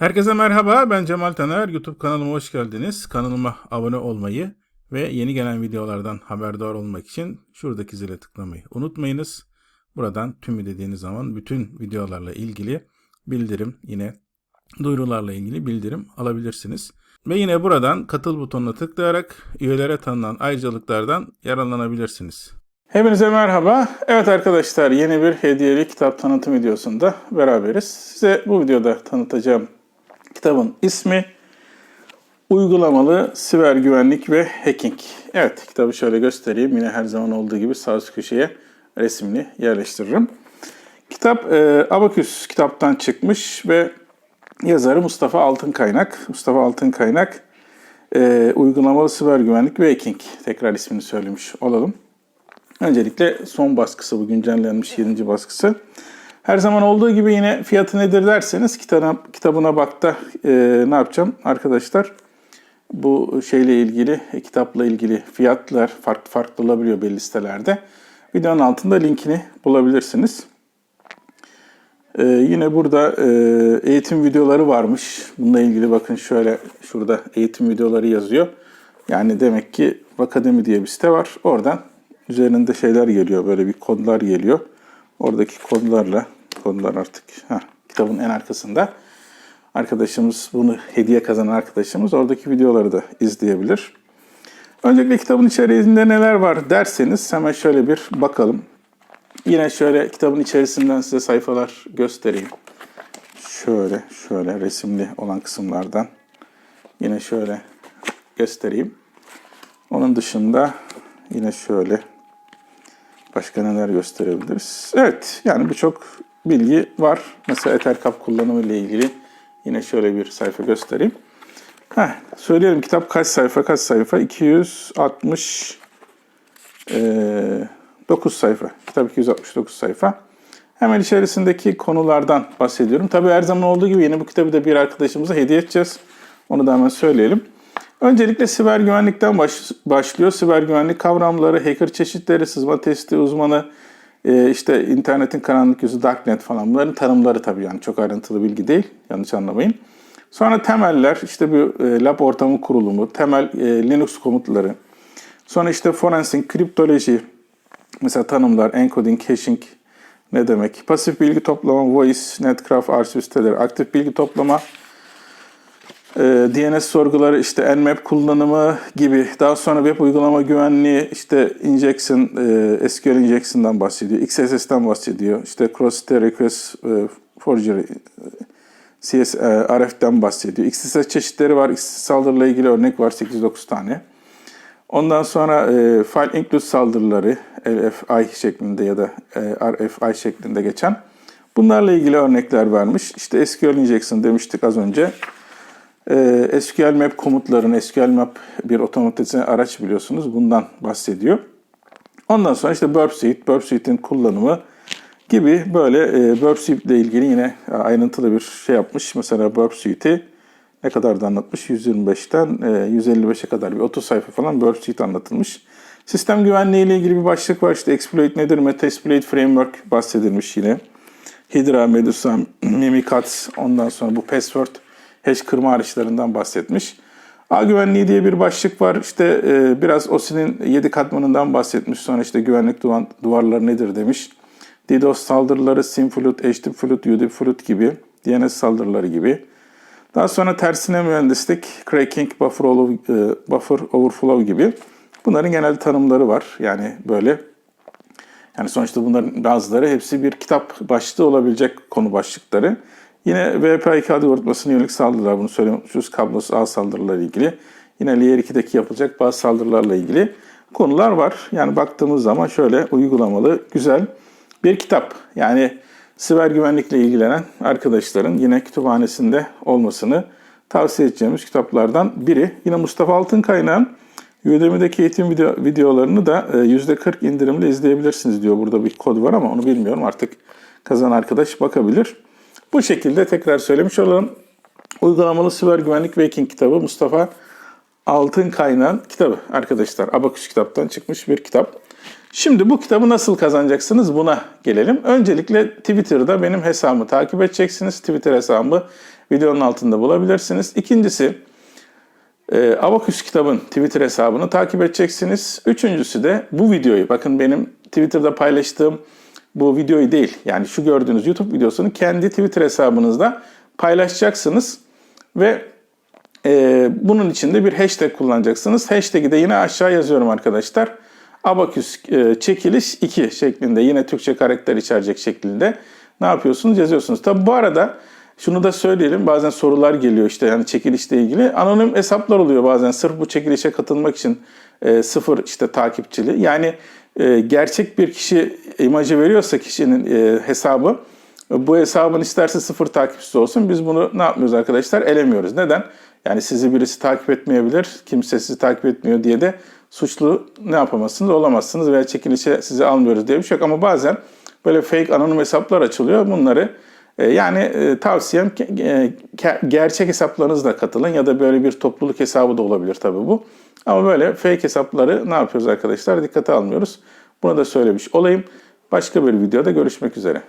Herkese merhaba, ben Cemal Taner. YouTube kanalıma hoş geldiniz. Kanalıma abone olmayı ve yeni gelen videolardan haberdar olmak için şuradaki zile tıklamayı unutmayınız. Buradan tümü dediğiniz zaman bütün videolarla ilgili bildirim, yine duyurularla ilgili bildirim alabilirsiniz. Ve yine buradan katıl butonuna tıklayarak üyelere tanınan ayrıcalıklardan yararlanabilirsiniz. Hepinize merhaba. Evet arkadaşlar yeni bir hediyeli kitap tanıtım videosunda beraberiz. Size bu videoda tanıtacağım kitabın ismi Uygulamalı Siber Güvenlik ve Hacking. Evet kitabı şöyle göstereyim. Yine her zaman olduğu gibi sağ üst köşeye resmini yerleştiririm. Kitap e, Abaküs kitaptan çıkmış ve yazarı Mustafa Altınkaynak. Mustafa Altınkaynak e, Uygulamalı Siber Güvenlik ve Hacking. Tekrar ismini söylemiş olalım. Öncelikle son baskısı bu güncellenmiş 7. baskısı. Her zaman olduğu gibi yine fiyatı nedir derseniz kitaba, kitabına bakta e, ne yapacağım arkadaşlar? Bu şeyle ilgili, e, kitapla ilgili fiyatlar farklı farklı olabiliyor belli sitelerde. Videonun altında linkini bulabilirsiniz. E, yine burada e, eğitim videoları varmış. Bununla ilgili bakın şöyle şurada eğitim videoları yazıyor. Yani demek ki Vakademi diye bir site var. Oradan üzerinde şeyler geliyor, böyle bir kodlar geliyor. Oradaki kodlarla, kodlar artık heh, kitabın en arkasında. Arkadaşımız, bunu hediye kazanan arkadaşımız oradaki videoları da izleyebilir. Öncelikle kitabın içeriğinde neler var derseniz hemen şöyle bir bakalım. Yine şöyle kitabın içerisinden size sayfalar göstereyim. Şöyle, şöyle resimli olan kısımlardan yine şöyle göstereyim. Onun dışında yine şöyle Başka neler gösterebiliriz? Evet, yani birçok bilgi var. Mesela Ethercap kullanımı ile ilgili yine şöyle bir sayfa göstereyim. Heh, söyleyelim kitap kaç sayfa kaç sayfa? 269 e, sayfa. Kitap 269 sayfa. Hemen içerisindeki konulardan bahsediyorum. Tabii her zaman olduğu gibi yeni bu kitabı da bir arkadaşımıza hediye edeceğiz. Onu da hemen söyleyelim. Öncelikle siber güvenlikten baş, başlıyor. Siber güvenlik kavramları, hacker çeşitleri, sızma testi uzmanı, e, işte internetin karanlık yüzü, darknet falan bunların tanımları tabii yani çok ayrıntılı bilgi değil. Yanlış anlamayın. Sonra temeller, işte bir e, lab ortamı kurulumu, temel e, Linux komutları. Sonra işte forensic, kriptoloji, mesela tanımlar, encoding, caching ne demek? Pasif bilgi toplama, voice, netcraft, arşiv siteleri, aktif bilgi toplama, e, DNS sorguları, işte Nmap kullanımı gibi. Daha sonra web uygulama güvenliği, işte injection, e, SQL injection'dan bahsediyor. XSS'den bahsediyor. İşte cross-site request e, forgery, CS, e, RF'den bahsediyor. XSS çeşitleri var. XSS saldırıyla ilgili örnek var 8-9 tane. Ondan sonra e, file include saldırıları LFI şeklinde ya da e, RFI şeklinde geçen. Bunlarla ilgili örnekler vermiş. İşte SQL injection demiştik az önce. Ee, SQL Map komutların, SQL Map bir otomatize araç biliyorsunuz. Bundan bahsediyor. Ondan sonra işte Burp Suite, Burp Suite'in kullanımı gibi böyle e, Burp Suite ile ilgili yine ayrıntılı bir şey yapmış. Mesela Burp Suite'i ne kadar da anlatmış? 125'ten e, 155'e kadar bir 30 sayfa falan Burp Suite anlatılmış. Sistem güvenliği ile ilgili bir başlık var. İşte exploit nedir? Metasploit Framework bahsedilmiş yine. Hydra, Medusa, Mimikatz, ondan sonra bu password hash kırma araçlarından bahsetmiş. Ağ güvenliği diye bir başlık var. İşte e, biraz OSI'nin 7 katmanından bahsetmiş. Sonra işte güvenlik duvar, duvarları nedir demiş. DDoS saldırıları, SymFlood, HTTP UDP gibi, DNS saldırıları gibi. Daha sonra tersine mühendislik, cracking, buffer, e, buffer overflow gibi. Bunların genel tanımları var. Yani böyle yani sonuçta bunların bazıları hepsi bir kitap başlığı olabilecek konu başlıkları. Yine VPA2 adı örtmesine yönelik saldırılar, bunu söylemişiz, kablosuz ağ saldırılarla ilgili. Yine Layer 2'deki yapılacak bazı saldırılarla ilgili konular var. Yani baktığımız zaman şöyle uygulamalı, güzel bir kitap. Yani siber güvenlikle ilgilenen arkadaşların yine kütüphanesinde olmasını tavsiye edeceğimiz kitaplardan biri. Yine Mustafa Altınkaynağı Udemy'deki eğitim video, videolarını da %40 e, indirimle izleyebilirsiniz diyor. Burada bir kod var ama onu bilmiyorum. Artık kazan arkadaş bakabilir. Bu şekilde tekrar söylemiş olalım. Uygulamalı Siber Güvenlik Waking kitabı Mustafa Altın Kaynağın kitabı arkadaşlar. Abaküs kitaptan çıkmış bir kitap. Şimdi bu kitabı nasıl kazanacaksınız buna gelelim. Öncelikle Twitter'da benim hesabımı takip edeceksiniz. Twitter hesabımı videonun altında bulabilirsiniz. İkincisi e, Abaküs kitabın Twitter hesabını takip edeceksiniz. Üçüncüsü de bu videoyu bakın benim Twitter'da paylaştığım bu videoyu değil yani şu gördüğünüz YouTube videosunu kendi Twitter hesabınızda paylaşacaksınız ve e, bunun için de bir hashtag kullanacaksınız. Hashtag'i de yine aşağı yazıyorum arkadaşlar. Abaküs e, çekiliş 2 şeklinde yine Türkçe karakter içerecek şekilde ne yapıyorsunuz yazıyorsunuz. Tabi bu arada şunu da söyleyelim bazen sorular geliyor işte yani çekilişle ilgili. Anonim hesaplar oluyor bazen sırf bu çekilişe katılmak için e, sıfır işte takipçili. Yani e, gerçek bir kişi imajı veriyorsa kişinin e, hesabı bu hesabın isterse sıfır takipçisi olsun biz bunu ne yapmıyoruz arkadaşlar elemiyoruz. Neden? Yani sizi birisi takip etmeyebilir, kimse sizi takip etmiyor diye de suçlu ne yapamazsınız, olamazsınız veya çekilişe sizi almıyoruz diye bir şey yok. Ama bazen böyle fake anonim hesaplar açılıyor. Bunları yani e, tavsiyem ke- e, ke- gerçek hesaplarınızla katılın ya da böyle bir topluluk hesabı da olabilir tabii bu. Ama böyle fake hesapları ne yapıyoruz arkadaşlar? Dikkate almıyoruz. Bunu da söylemiş olayım. Başka bir videoda görüşmek üzere.